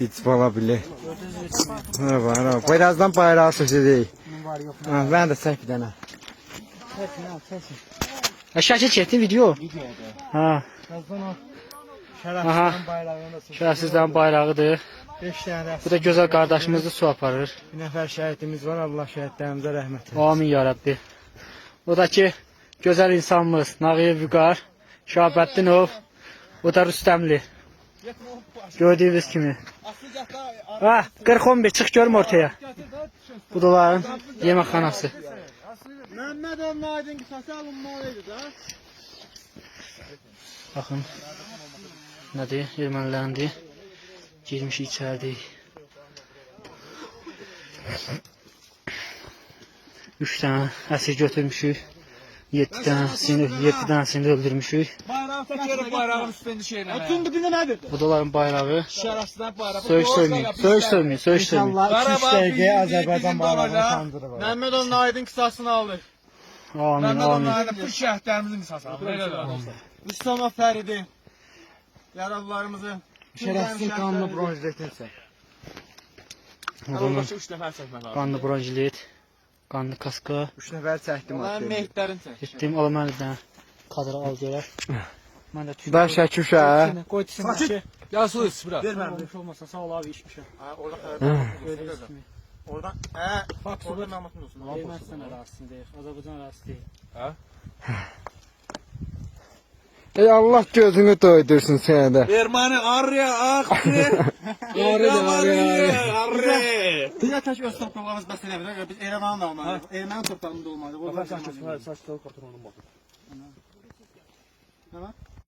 Hiç bana bile. Merhaba, merhaba. Poyraz'dan bayrağı sözü Ha, ben de çek bir tane. Aşağı çek çektin video. Ha. Aha. Şerefsizlerin bayrağıdır. 5 tane. Bu da gözəl qardaşımızı su aparır. Bir nəfər şəhidimiz var. Allah şəhidlərimizə rəhmət eləsin. Amin ya Rəbbi. O da ki, gözəl insanımız Nağiyev Vüqar, Şahabəddinov o da Rüstəmli. Gördüğünüz kimi. Ha, 40-15 çıx görüm ortaya. Bu yeməkxanası. Məmməd onun aydın qisası alınmalıydı da. Baxın. Nədir? Ermənilərindir. Girmiş içəridir. Üç dənə əsir götürmüşük. 7 dənə sini, 7 dənəsini öldürmüşük. Bayrağı Çekerim bayrağın üstünde şeyle. Tüm bu dinə nədir? Bu da onların bayrağı. Şərəfsizdən bayrağı. Söymüyor. Söyüş söymüyor. İnşallah 2-3 Qarabağ dəqiqəyə bizim Azərbaycan bayrağını olacaq. sandırır. Mehmet onun aydın kısasını aldı. Amin, Mehmet onun aydın bu şəhidlərimizin kısasını aldı. Müslüman Fəridi. Yaralılarımızı Şərəfsiz qanlı. Bunun Başka üç nəfər çəkmək lazım. qanlı qanlı kaska. 3 nəfər çəkdim Onların meyitlərini çək. Getdim, dənə kadra al görək. Mən də tüy. Da şəküşə. Qoy içsin ki. Ya su iç biraz. Verməm. Olmuş olmasa sağ ol abi içmişəm. Ha, orada Gördüyünüz kimi. Oradan. He. Bak Orada Mehmet'in olsun. Ermənistan ərazisindəyik, Azərbaycan ərazisindəyik. Ey Allah gözünü doydursun sənə də. Erməni arya akre. Arı da var ya. Arre. Biz də tək öz torpaqlarımız bəs eləmir. Biz Ermənin də olmalı. Ermənin torpağında olmalı. Bu Saç saç saç saç bakın. Tamam.